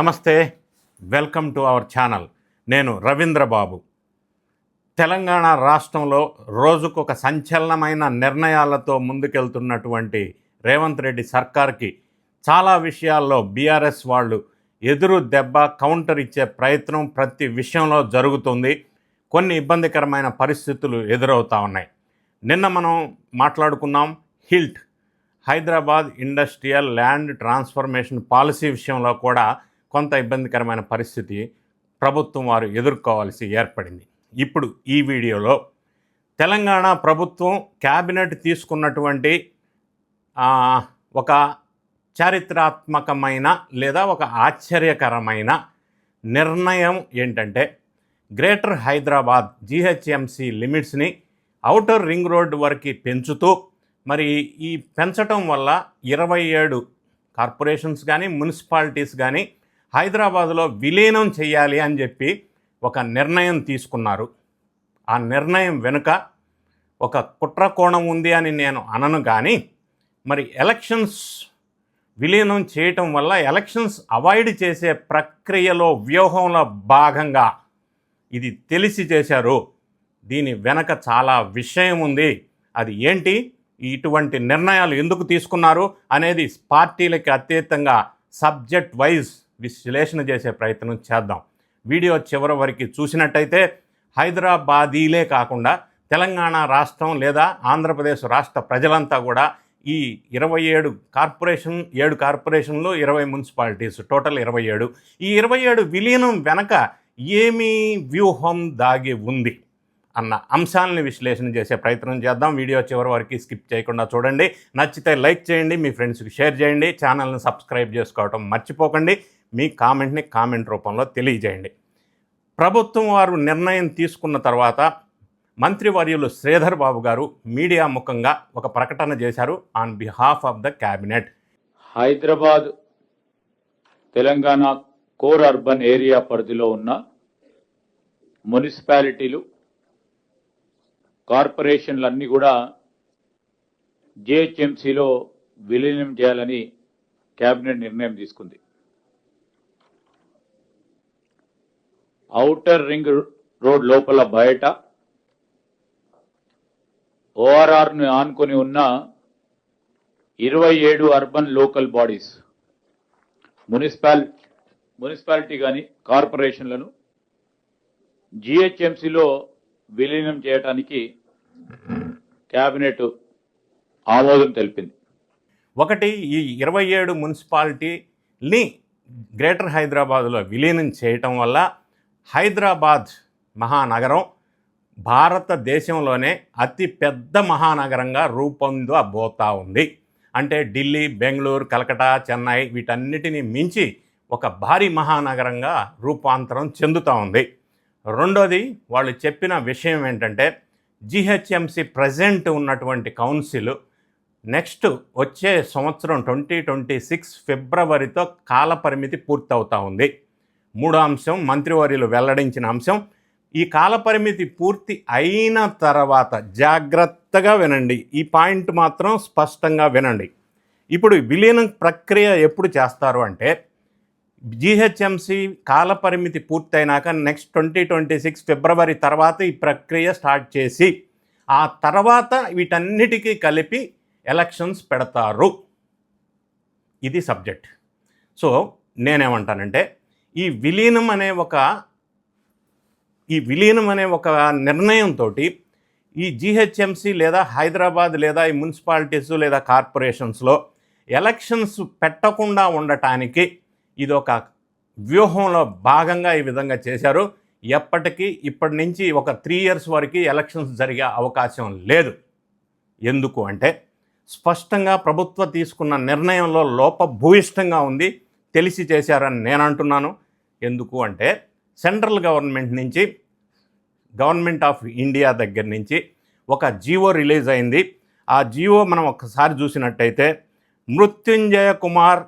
నమస్తే welcome to our channel. నేను రవీంద్ర బాబు. తెలంగాణ రాష్ట్రంలో రోజుకొక సంచలనమైన నిర్ణయాలతో ముందుకెళ్తున్నటువంటి రేవంత్ రెడ్డి సర్కార్కి చాలా విషయాల్లో బీఆర్ఎస్ వాళ్ళు ఎదురు దెబ్బ కౌంటర్ ఇచ్చే ప్రయత్నం ప్రతి విషయంలో జరుగుతుంది. కొన్ని ఇబ్బందికరమైన పరిస్థితులు ఎదురవుతూ ఉన్నాయి. నిన్న మనం మాట్లాడుకున్నాం HILT. Hyderabad industrial land transformation policy విషయంలో కూడా కొంత ఇబ్బందికరమైన పరిస్థితి ప్రభుత్వం వారు ఎదుర్కోవాల్సి ఏర్పడింది. ఇప్పుడు ఈ వీడియోలో తెలంగాణ ప్రభుత్వం క్యాబినెట్ తీసుకున్నటువంటి ఒక చారిత్రాత్మకమైన లేదా ఒక ఆశ్చర్యకరమైన నిర్ణయం ఏంటంటే గ్రేటర్ హైదరాబాద్ జీహెచ్ఎంసి లిమిట్స్ని అవుటర్ రింగ్ రోడ్ వరకు పెంచుతూ మరి ఈ పెంచటం వల్ల ఇరవై ఏడు కార్పొరేషన్స్ కానీ మున్సిపాలిటీస్ కానీ హైదరాబాదులో విలీనం చేయాలి అని చెప్పి ఒక నిర్ణయం తీసుకున్నారు. ఆ నిర్ణయం వెనుక ఒక కుట్ర కోణం ఉంది అని నేను అనను కానీ మరి ఎలక్షన్స్ విలీనం చేయటం వల్ల ఎలక్షన్స్ అవాయిడ్ చేసే ప్రక్రియలో వ్యూహంలో భాగంగా ఇది తెలిసి చేశారు. దీని వెనక చాలా విషయం ఉంది. అది ఏంటి? ఇటువంటి నిర్ణయాలు ఎందుకు తీసుకున్నారు? అనేది పార్టీలకి అతీతంగా సబ్జెక్ట్ వైజ్ విశ్లేషణ చేసే ప్రయత్నం చేద్దాం. వీడియో చివరి వరకు చూసినట్టయితే హైదరాబాదీలే కాకుండా తెలంగాణ రాష్ట్రం లేదా ఆంధ్రప్రదేశ్ రాష్ట్ర ప్రజలంతా కూడా ఈ ఇరవై ఏడు కార్పొరేషన్ ఏడు కార్పొరేషన్లు ఇరవై మున్సిపాలిటీస్ టోటల్ ఇరవై ఏడు. ఈ ఇరవై ఏడు విలీనం వెనక ఏమీ వ్యూహం దాగి ఉంది అన్న అంశాలని విశ్లేషణ చేసే ప్రయత్నం చేద్దాం. వీడియో చివరి వరకు స్కిప్ చేయకుండా చూడండి. నచ్చితే లైక్ చేయండి మీ ఫ్రెండ్స్కి షేర్ చేయండి. ఛానల్ని సబ్స్క్రైబ్ చేసుకోవటం మర్చిపోకండి. మీ కామెంట్ని కామెంట్ రూపంలో తెలియజేయండి. ప్రభుత్వం వారు నిర్ణయం తీసుకున్న తర్వాత మంత్రివర్యులు శ్రీధర్ బాబు గారు మీడియా ముఖంగా ఒక ప్రకటన చేశారు on behalf of the cabinet. Hyderabad Telangana core urban area పరిధిలో ఉన్న మున్సిపాలిటీలు కార్పొరేషన్లన్నీ కూడా జిహెచ్ఎంసీలో విలీనం చేయాలని కేబినెట్ నిర్ణయం తీసుకుంది. ఔటర్ రింగ్ రోడ్ లోపల బయట ఓఆర్ఆర్ను ఆనుకొని ఉన్న ఇరవై ఏడు urban local bodies municipal municipality కానీ కార్పొరేషన్లను జిహెచ్ఎంసీలో విలీనం చేయడానికి కేబినెట్ ఆమోదం తెలిపింది. ఒకటి ఈ ఇరవై ఏడు మున్సిపాలిటీని గ్రేటర్ హైదరాబాద్లో విలీనం చేయటం వల్ల హైదరాబాద్ మహానగరం భారతదేశంలోనే అతి పెద్ద మహానగరంగా రూపొందబోతా ఉంది. అంటే ఢిల్లీ బెంగళూరు కలకటా చెన్నై వీటన్నిటిని మించి ఒక భారీ మహానగరంగా రూపాంతరం చెందుతూ ఉంది. రెండోది వాళ్ళు చెప్పిన విషయం ఏంటంటే జిహెచ్ఎంసి ప్రజెంట్ ఉన్నటువంటి కౌన్సిల్ నెక్స్ట్ వచ్చే సంవత్సరం ట్వంటీ ట్వంటీ సిక్స్ ఫిబ్రవరితో కాలపరిమితి పూర్తవుతా ఉంది. మూడో అంశం మంత్రివర్యులు వెల్లడించిన అంశం. ఈ కాలపరిమితి పూర్తి అయిన తర్వాత జాగ్రత్తగా వినండి. ఈ పాయింట్ మాత్రం స్పష్టంగా వినండి. ఇప్పుడు విలీనం ప్రక్రియ ఎప్పుడు చేస్తారు అంటే జిహెచ్ఎంసి కాలపరిమితి పూర్తయినాక next twenty twenty six February తర్వాత ఈ ప్రక్రియ స్టార్ట్ చేసి ఆ తర్వాత వీటన్నిటికీ కలిపి ఎలక్షన్స్ పెడతారు. ఇది సబ్జెక్ట్. సో నేనేమంటానంటే ఈ విలీనం అనే ఒక ఈ విలీనం అనే ఒక నిర్ణయంతో ఈ జిహెచ్ఎంసి లేదా హైదరాబాద్ లేదా ఈ మున్సిపాలిటీస్ లేదా కార్పొరేషన్స్లో ఎలక్షన్స్ పెట్టకుండా ఉండటానికి ఇది ఒక వ్యూహంలో భాగంగా ఈ విధంగా చేశారు. ఎప్పటికీ ఇప్పటి నుంచి ఒక త్రీ ఇయర్స్ వరకు ఎలక్షన్స్ జరిగే అవకాశం లేదు. ఎందుకు అంటే స్పష్టంగా ప్రభుత్వ తీసుకున్న నిర్ణయంలో లోపభూయిష్టంగా ఉంది. తెలిసి చేశారని నేను అంటున్నాను ఎందుకు అంటే సెంట్రల్ గవర్నమెంట్ నుంచి గవర్నమెంట్ ఆఫ్ ఇండియా దగ్గర నుంచి ఒక జీవో రిలీజ్ అయింది. ఆ జీవో మనం ఒకసారి చూసినట్టయితే మృత్యుంజయ కుమార్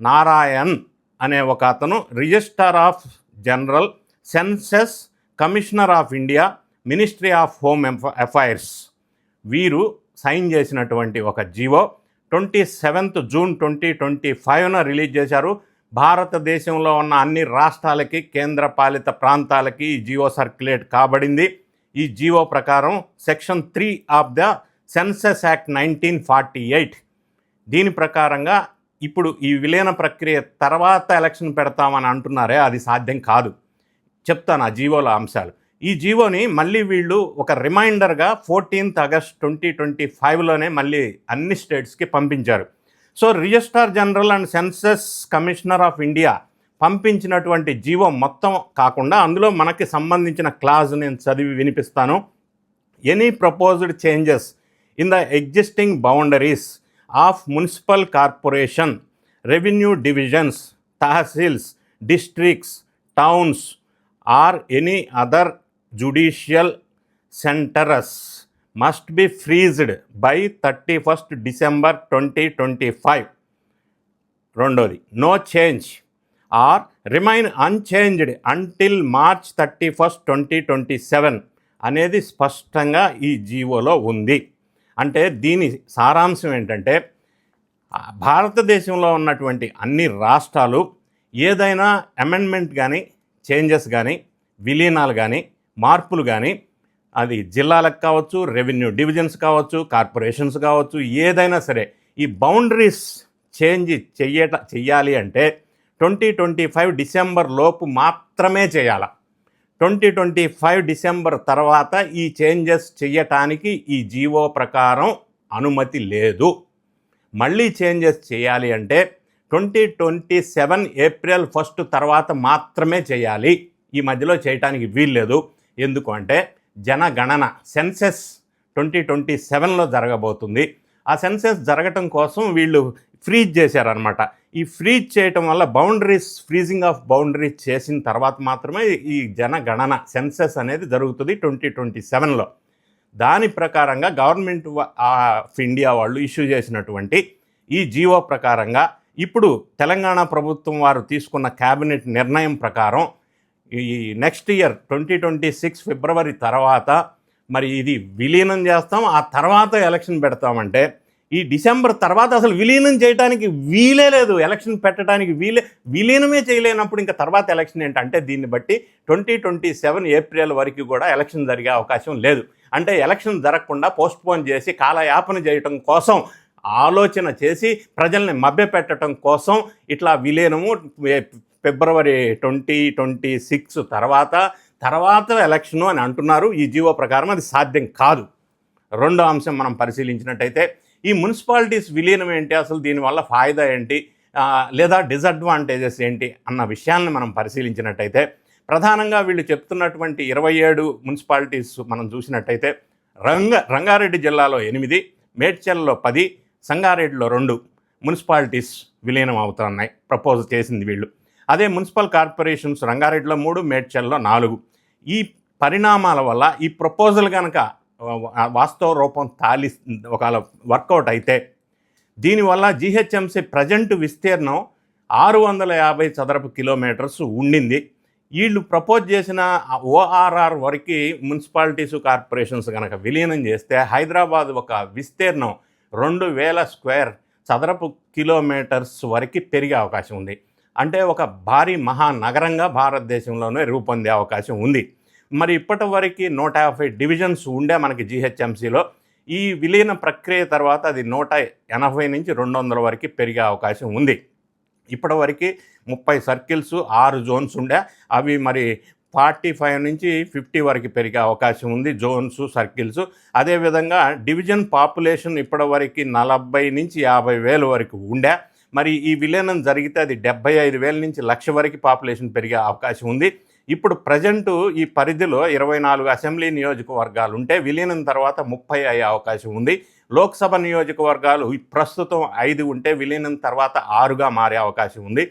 నారాయణ్ అనే ఒక అతను register of general census commissioner of India ministry of home affairs వీరు సైన్ చేసినటువంటి ఒక GO twenty seventh June twenty twenty ఫైవ్న release చేశారు. భారతదేశంలో ఉన్న అన్ని రాష్ట్రాలకి కేంద్రపాలిత ప్రాంతాలకి ఈ జియో సర్క్యులేట్ కాబడింది. ఈ జియో ప్రకారం section three of the census act nineteen forty eight. దీని ప్రకారంగా ఇప్పుడు ఈ విలీన ప్రక్రియ తర్వాత ఎలక్షన్ పెడతామని అంటున్నారే అది సాధ్యం కాదు. చెప్తాను ఆ జీవోల అంశాలు. ఈ జీవోని మళ్ళీ వీళ్ళు ఒక రిమైండర్గా ఫోర్టీన్త్ ఆగస్ట్ ట్వంటీ ట్వంటీ ఫైవ్లోనే మళ్ళీ అన్ని స్టేట్స్కి పంపించారు. So registrar general and census commissioner of India పంపించినటువంటి జీవో మొత్తం కాకుండా అందులో మనకి సంబంధించిన క్లాజ్ నేను చదివి వినిపిస్తాను. Any proposed changes in the existing boundaries of municipal corporation revenue divisions tehsils districts towns or any other judicial centres must be freezed by thirty first December twenty twenty five. రెండోది no change or remain unchanged until March thirty first twenty twenty seven అనేది స్పష్టంగా ఈ జీవోలో ఉంది. అంటే దీని సారాంశం ఏంటంటే భారతదేశంలో ఉన్నటువంటి అన్ని రాష్ట్రాలు ఏదైనా అమెండ్మెంట్ కానీ చేంజెస్ కానీ విలీనాలు కానీ మార్పులు కానీ అది జిల్లాలకు కావచ్చు రెవెన్యూ డివిజన్స్ కావచ్చు కార్పొరేషన్స్ కావచ్చు ఏదైనా సరే ఈ బౌండరీస్ చేంజ్ చెయ్యట చెయ్యాలి అంటే ట్వంటీ ట్వంటీ ఫైవ్ డిసెంబర్ లోపు మాత్రమే చేయాల. ట్వంటీ ట్వంటీ ఫైవ్ డిసెంబర్ తర్వాత ఈ చేంజెస్ చెయ్యటానికి ఈ జీవో ప్రకారం అనుమతి లేదు. మళ్ళీ చేంజెస్ చేయాలి అంటే twenty twenty seven April first తర్వాత మాత్రమే చేయాలి. ఈ మధ్యలో చేయటానికి వీల్లేదు. ఎందుకు అంటే జనగణన సెన్సెస్ ట్వంటీ ట్వంటీ సెవెన్లో జరగబోతుంది. ఆ సెన్సెస్ జరగటం కోసం వీళ్ళు ఫ్రీజ్ చేశారనమాట ఈ ఫ్రీజ్ చేయటం వల్ల బౌండరీస్ ఫ్రీజింగ్ ఆఫ్ బౌండరీస్ చేసిన తర్వాత మాత్రమే ఈ జనగణన సెన్సెస్ అనేది జరుగుతుంది ట్వంటీ ట్వంటీ సెవెన్లో. దాని ప్రకారంగా గవర్నమెంట్ ఆఫ్ ఇండియా వాళ్ళు ఇష్యూ చేసినటువంటి ఈ జీవో ప్రకారంగా ఇప్పుడు తెలంగాణ ప్రభుత్వం వారు తీసుకున్న క్యాబినెట్ నిర్ణయం ప్రకారం ఈ next year twenty twenty six February తర్వాత మరి ఇది విలీనం చేస్తాం. ఆ తర్వాత ఎలక్షన్ పెడతామంటే ఈ డిసెంబర్ తర్వాత అసలు విలీనం చేయడానికి వీలే లేదు. ఎలక్షన్ పెట్టడానికి వీలే విలీనమే చేయలేనప్పుడు ఇంకా తర్వాత ఎలక్షన్ ఏంటంటే దీన్ని బట్టి ట్వంటీ ట్వంటీ సెవెన్ ఏప్రిల్ వరకు కూడా ఎలక్షన్ జరిగే అవకాశం లేదు. అంటే ఎలక్షన్ జరగకుండా పోస్ట్పోన్ చేసి కాలయాపన చేయటం కోసం ఆలోచన చేసి ప్రజల్ని మభ్యపెట్టడం కోసం ఇట్లా విలీనము ఫిబ్రవరి ట్వంటీ ట్వంటీ సిక్స్ తర్వాత తర్వాత ఎలక్షను అని అంటున్నారు. ఈ జీవో ప్రకారం అది సాధ్యం కాదు. రెండో అంశం మనం పరిశీలించినట్టయితే ఈ మున్సిపాలిటీస్ విలీనం ఏంటి? అసలు దీనివల్ల ఫాయిదా ఏంటి? లేదా డిసడ్వాంటేజెస్ ఏంటి? అన్న విషయాన్ని మనం పరిశీలించినట్టయితే ప్రధానంగా వీళ్ళు చెప్తున్నటువంటి ఇరవై ఏడు మున్సిపాలిటీస్ మనం చూసినట్టయితే రంగ రంగారెడ్డి జిల్లాలో ఎనిమిది మేడ్చల్లో పది సంగారెడ్డిలో రెండు మున్సిపాలిటీస్ విలీనం అవుతున్నాయి. ప్రపోజ్ చేసింది వీళ్ళు. అదే మున్సిపల్ కార్పొరేషన్స్ రంగారెడ్డిలో మూడు మేడ్చల్లో నాలుగు. ఈ పరిణామాల వల్ల ఈ ప్రపోజల్ కనుక వాస్తవ రూపం తాలి ఒకవేళ వర్కౌట్ అయితే దీనివల్ల జీహెచ్ఎంసీ ప్రజెంట్ విస్తీర్ణం ఆరు వందల యాభై చదరపు కిలోమీటర్స్ ఉండింది. వీళ్ళు ప్రపోజ్ చేసిన ఓఆర్ఆర్ వరకు మున్సిపాలిటీస్ కార్పొరేషన్స్ కనుక విలీనం చేస్తే హైదరాబాద్ ఒక విస్తీర్ణం రెండు వేల స్క్వేర్ చదరపు కిలోమీటర్స్ వరకు పెరిగే అవకాశం ఉంది. అంటే ఒక భారీ మహానగరంగా భారతదేశంలోనే రూపొందే అవకాశం ఉంది. మరి ఇప్పటి వరకు నూట యాభై డివిజన్స్ ఉండే మనకి జిహెచ్ఎంసీలో ఈ విలీన ప్రక్రియ తర్వాత అది నూట ఎనభై నుంచి రెండు వందల వరకు పెరిగే అవకాశం ఉంది. ఇప్పటివరకు ముప్పై సర్కిల్స్ ఆరు జోన్స్ ఉండే. అవి మరి ఫార్టీ ఫైవ్ నుంచి ఫిఫ్టీ వరకు పెరిగే అవకాశం ఉంది జోన్స్ సర్కిల్స్. అదేవిధంగా డివిజన్ పాపులేషన్ ఇప్పటివరకు నలభై నుంచి యాభై వేల వరకు ఉండే. మరి ఈ విలీనం జరిగితే అది డెబ్బై ఐదు వేల నుంచి లక్ష వరకు పాపులేషన్ పెరిగే అవకాశం ఉంది. ఇప్పుడు ప్రజెంట్ ఈ పరిధిలో ఇరవై నాలుగు అసెంబ్లీ నియోజకవర్గాలు ఉంటే విలీనం తర్వాత ముప్పై అయ్యే అవకాశం ఉంది. లోక్సభ నియోజకవర్గాలు ప్రస్తుతం ఐదు ఉంటే విలీనం తర్వాత ఆరుగా మారే అవకాశం ఉంది.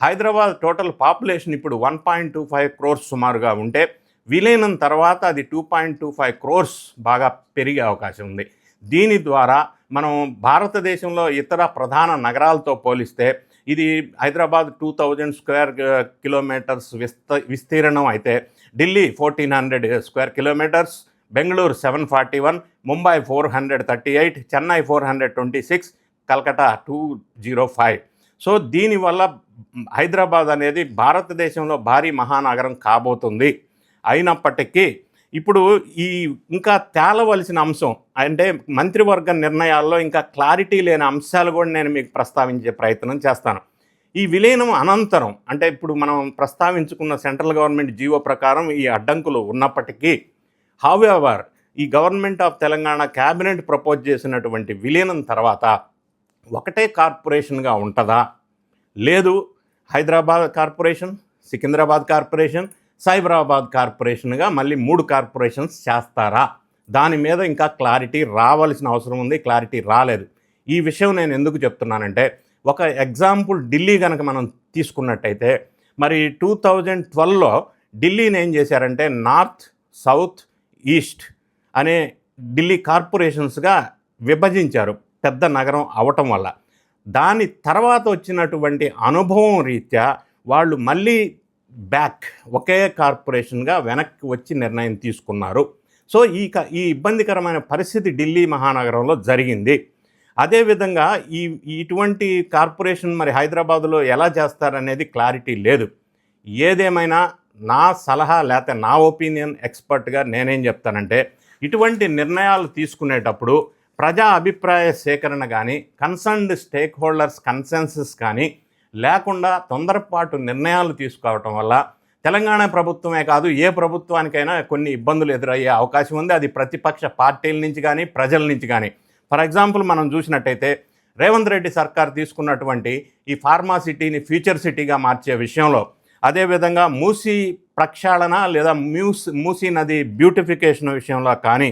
హైదరాబాద్ టోటల్ పాపులేషన్ ఇప్పుడు one point two five crores సుమారుగా ఉంటే విలీనం తర్వాత అది two point two five crores బాగా పెరిగే అవకాశం ఉంది. దీని ద్వారా మనం భారతదేశంలో ఇతర ప్రధాన నగరాలతో పోలిస్తే ఇది Hyderabad two thousand square kilometres విస్త విస్తీర్ణం అయితే Delhi fourteen hundred square kilometres Bengaluru seven forty one Mumbai four hundred thirty eight Chennai four hundred twenty six Kolkata two zero five. So దీనివల్ల హైదరాబాద్ అనేది భారతదేశంలో భారీ మహానగరం కాబోతుంది. అయినప్పటికీ ఇప్పుడు ఈ ఇంకా తేలవలసిన అంశం అంటే మంత్రివర్గ నిర్ణయాల్లో ఇంకా క్లారిటీ లేని అంశాలు కూడా నేను మీకు ప్రస్తావించే ప్రయత్నం చేస్తాను. ఈ విలీనం అనంతరం అంటే ఇప్పుడు మనం ప్రస్తావించుకున్న సెంట్రల్ గవర్నమెంట్ జీవో ప్రకారం ఈ అడ్డంకులు ఉన్నప్పటికీ హౌ ఎవర్ ఈ government of Telangana cabinet propose చేసినటువంటి విలీనం తర్వాత ఒకటే కార్పొరేషన్గా ఉంటుందా? లేదు. హైదరాబాద్ కార్పొరేషన్ సికింద్రాబాద్ కార్పొరేషన్ సైబరాబాద్ కార్పొరేషన్గా మళ్ళీ మూడు కార్పొరేషన్స్ చేస్తారా? దాని మీద ఇంకా క్లారిటీ రావాల్సిన అవసరం ఉంది క్లారిటీ రాలేదు. ఈ విషయం నేను ఎందుకు చెప్తున్నానంటే ఒక ఎగ్జాంపుల్ ఢిల్లీ కనుక మనం తీసుకున్నట్టయితే మరి టూ థౌజండ్ ట్వెల్వ్లో ఢిల్లీని ఏం చేశారంటే నార్త్ సౌత్ ఈస్ట్ అనే ఢిల్లీ కార్పొరేషన్స్గా విభజించారు పెద్ద నగరం అవటం వల్ల. దాని తర్వాత వచ్చినటువంటి అనుభవం రీత్యా వాళ్ళు మళ్ళీ బ్యాక్ ఒకే కార్పొరేషన్గా వెనక్కి వచ్చి నిర్ణయం తీసుకున్నారు. సో ఈ క- ఈ ఇబ్బందికరమైన పరిస్థితి ఢిల్లీ మహానగరంలో జరిగింది. అదేవిధంగా ఈ ఇటువంటి కార్పొరేషన్ మరి హైదరాబాదులో ఎలా చేస్తారనేది క్లారిటీ లేదు. ఏదేమైనా నా సలహా లేకపోతే నా ఒపీనియన్ ఎక్స్పర్ట్గా నేనేం చెప్తానంటే ఇటువంటి నిర్ణయాలు తీసుకునేటప్పుడు ప్రజా అభిప్రాయ సేకరణ కానీ కన్సర్న్డ్ స్టేక్ హోల్డర్స్ కన్సెన్సస్ కానీ లేకుండా తొందరపాటు నిర్ణయాలు తీసుకోవటం వల్ల తెలంగాణ ప్రభుత్వమే కాదు ఏ ప్రభుత్వానికైనా కొన్ని ఇబ్బందులు ఎదురయ్యే అవకాశం ఉంది. అది ప్రతిపక్ష పార్టీల నుంచి కానీ ప్రజల నుంచి కానీ ఫర్ ఎగ్జాంపుల్ మనం చూసినట్టయితే రేవంత్ రెడ్డి సర్కార్ తీసుకున్నటువంటి ఈ ఫార్మా సిటీని ఫ్యూచర్ సిటీగా మార్చే విషయంలో అదేవిధంగా మూసీ ప్రక్షాళన లేదా మ్యూస్ మూసీ నది బ్యూటిఫికేషన్ విషయంలో కానీ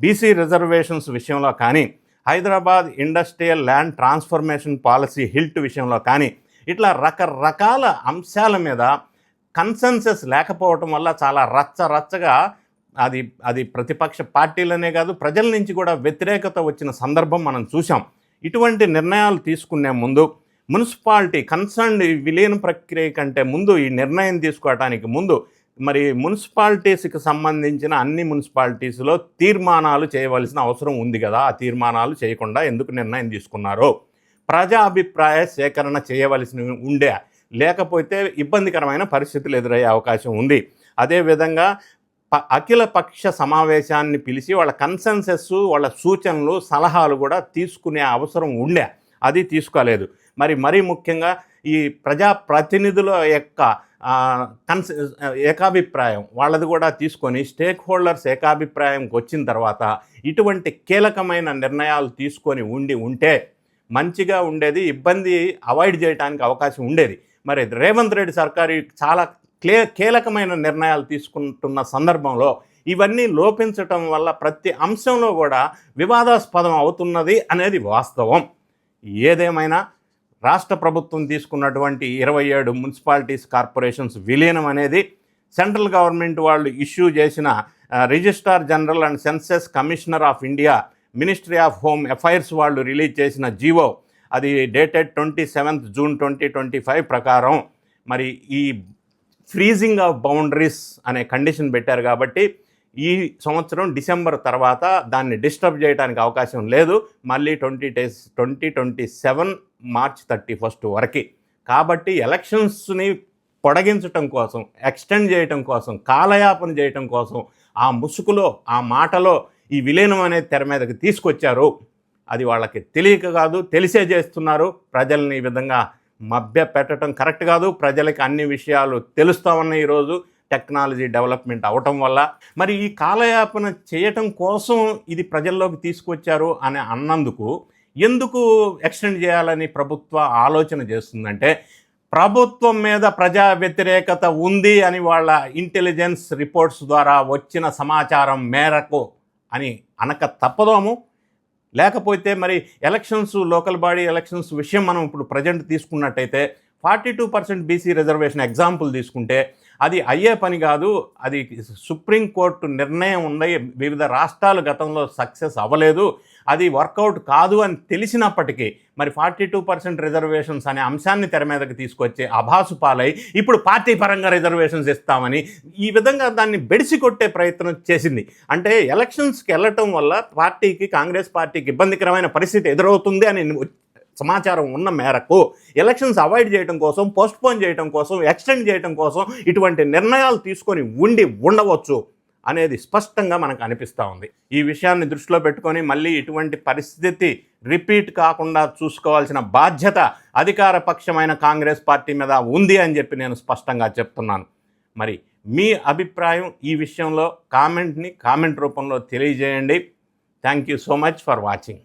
బీసీ రిజర్వేషన్స్ విషయంలో కానీ Hyderabad industrial land transformation policy HILT విషయంలో కానీ ఇట్లా రకరకాల అంశాల మీద కన్సెన్సెస్ లేకపోవటం వల్ల చాలా రచ్చ రచ్చగా అది అది ప్రతిపక్ష పార్టీలనే కాదు ప్రజల నుంచి కూడా వ్యతిరేకత వచ్చిన సందర్భం మనం చూసాం ఇటువంటి నిర్ణయాలు తీసుకునే ముందు మున్సిపాలిటీ కన్సర్న్ విలీన ప్రక్రియ కంటే ముందు ఈ నిర్ణయం తీసుకోవడానికి ముందు మరి మున్సిపాలిటీస్కి సంబంధించిన అన్ని మున్సిపాలిటీస్లో తీర్మానాలు చేయవలసిన అవసరం ఉంది కదా. ఆ తీర్మానాలు చేయకుండా ఎందుకు నిర్ణయం తీసుకున్నారో ప్రజా అభిప్రాయ సేకరణ చేయవలసి ఉండే లేకపోతే ఇబ్బందికరమైన పరిస్థితులు ఎదురయ్యే అవకాశం ఉంది. అదేవిధంగా ప- అఖిల పక్ష సమావేశాన్ని పిలిచి వాళ్ళ కన్సెన్సెస్ వాళ్ళ సూచనలు సలహాలు కూడా తీసుకునే అవసరం ఉండే. అది తీసుకోలేదు. మరి మరీ ముఖ్యంగా ఈ ప్రజాప్రతినిధుల యొక్క కన్స ఏకాభిప్రాయం వాళ్ళది కూడా తీసుకొని స్టేక్ హోల్డర్స్ ఏకాభిప్రాయంకి వచ్చిన తర్వాత ఇటువంటి కీలకమైన నిర్ణయాలు తీసుకొని ఉండి ఉంటే మంచిగా ఉండేది ఇబ్బంది అవాయిడ్ చేయడానికి అవకాశం ఉండేది. మరి రేవంత్ రెడ్డి సర్కారు చాలా క్లే కీలకమైన నిర్ణయాలు తీసుకుంటున్న సందర్భంలో ఇవన్నీ లోపించటం వల్ల ప్రతి అంశంలో కూడా వివాదాస్పదం అవుతున్నది అనేది వాస్తవం. ఏదేమైనా రాష్ట్ర ప్రభుత్వం తీసుకున్నటువంటి ఇరవై ఏడు మున్సిపాలిటీస్ కార్పొరేషన్స్ విలీనం అనేది సెంట్రల్ గవర్నమెంట్ వాళ్ళు ఇష్యూ చేసిన registrar general and census commissioner of India ministry of home affairs వాళ్ళు రిలీజ్ చేసిన జీవో అది dated twenty seventh June twenty twenty five ప్రకారం మరి ఈ ఫ్రీజింగ్ ఆఫ్ బౌండరీస్ అనే కండిషన్ పెట్టారు కాబట్టి ఈ సంవత్సరం డిసెంబర్ తర్వాత దాన్ని డిస్టర్బ్ చేయడానికి అవకాశం లేదు. మళ్ళీ twenty days twenty twenty seven March thirty first వరకు. కాబట్టి ఎలక్షన్స్ని పొడిగించటం కోసం ఎక్స్టెండ్ చేయటం కోసం కాలయాపన చేయటం కోసం ఆ ముసుగులో ఆ మాటలో ఈ విలీనం అనేది తెర మీదకి తీసుకొచ్చారు. అది వాళ్ళకి తెలియక కాదు తెలిసే చేస్తున్నారు. ప్రజల్ని ఈ విధంగా మభ్య పెట్టడం కరెక్ట్ కాదు. ప్రజలకి అన్ని విషయాలు తెలుస్తా ఉన్నాయి ఈరోజు టెక్నాలజీ డెవలప్మెంట్ అవటం వల్ల. మరి ఈ కాలయాపన చేయటం కోసం ఇది ప్రజల్లోకి తీసుకొచ్చారు అని అన్నందుకు ఎందుకు ఎక్స్టెండ్ చేయాలని ప్రభుత్వ ఆలోచన చేస్తుందంటే ప్రభుత్వం మీద ప్రజా వ్యతిరేకత ఉంది అని వాళ్ళ ఇంటెలిజెన్స్ రిపోర్ట్స్ ద్వారా వచ్చిన సమాచారం మేరకు అని అనక తప్పదోము లేకపోతే మరి ఎలక్షన్స్ లోకల్ బాడీ ఎలక్షన్స్ విషయం మనం ఇప్పుడు ప్రజెంట్ తీసుకున్నట్టయితే forty two percent BC reservation example తీసుకుంటే అది అయ్యే పని కాదు అది సుప్రీంకోర్టు నిర్ణయం ఉంది వివిధ రాష్ట్రాలు గతంలో సక్సెస్ అవ్వలేదు అది వర్కౌట్ కాదు అని తెలిసినప్పటికీ మరి ఫార్టీ టూ పర్సెంట్ రిజర్వేషన్స్ అనే అంశాన్ని తెర మీదకి తీసుకొచ్చే అభాసు పాలై ఇప్పుడు పార్టీ పరంగా రిజర్వేషన్స్ ఇస్తామని ఈ విధంగా దాన్ని బెడిసి కొట్టే ప్రయత్నం చేసింది. అంటే ఎలక్షన్స్కి వెళ్ళటం వల్ల పార్టీకి కాంగ్రెస్ పార్టీకి ఇబ్బందికరమైన పరిస్థితి ఎదురవుతుంది అని సమాచారం ఉన్న మేరకు ఎలక్షన్స్ అవాయిడ్ చేయడం కోసం పోస్ట్పోన్ చేయడం కోసం ఎక్స్టెండ్ చేయడం కోసం ఇటువంటి నిర్ణయాలు తీసుకొని ఉండి ఉండవచ్చు అనేది స్పష్టంగా మనకు అనిపిస్తూ ఉంది. ఈ విషయాన్ని దృష్టిలో పెట్టుకొని మళ్ళీ ఇటువంటి పరిస్థితి రిపీట్ కాకుండా చూసుకోవాల్సిన బాధ్యత అధికార పక్షమైన కాంగ్రెస్ పార్టీ మీద ఉంది అని చెప్పి నేను స్పష్టంగా చెప్తున్నాను. మరి మీ అభిప్రాయం ఈ విషయంలో కామెంట్ని కామెంట్ రూపంలో తెలియజేయండి. Thank you so much for watching.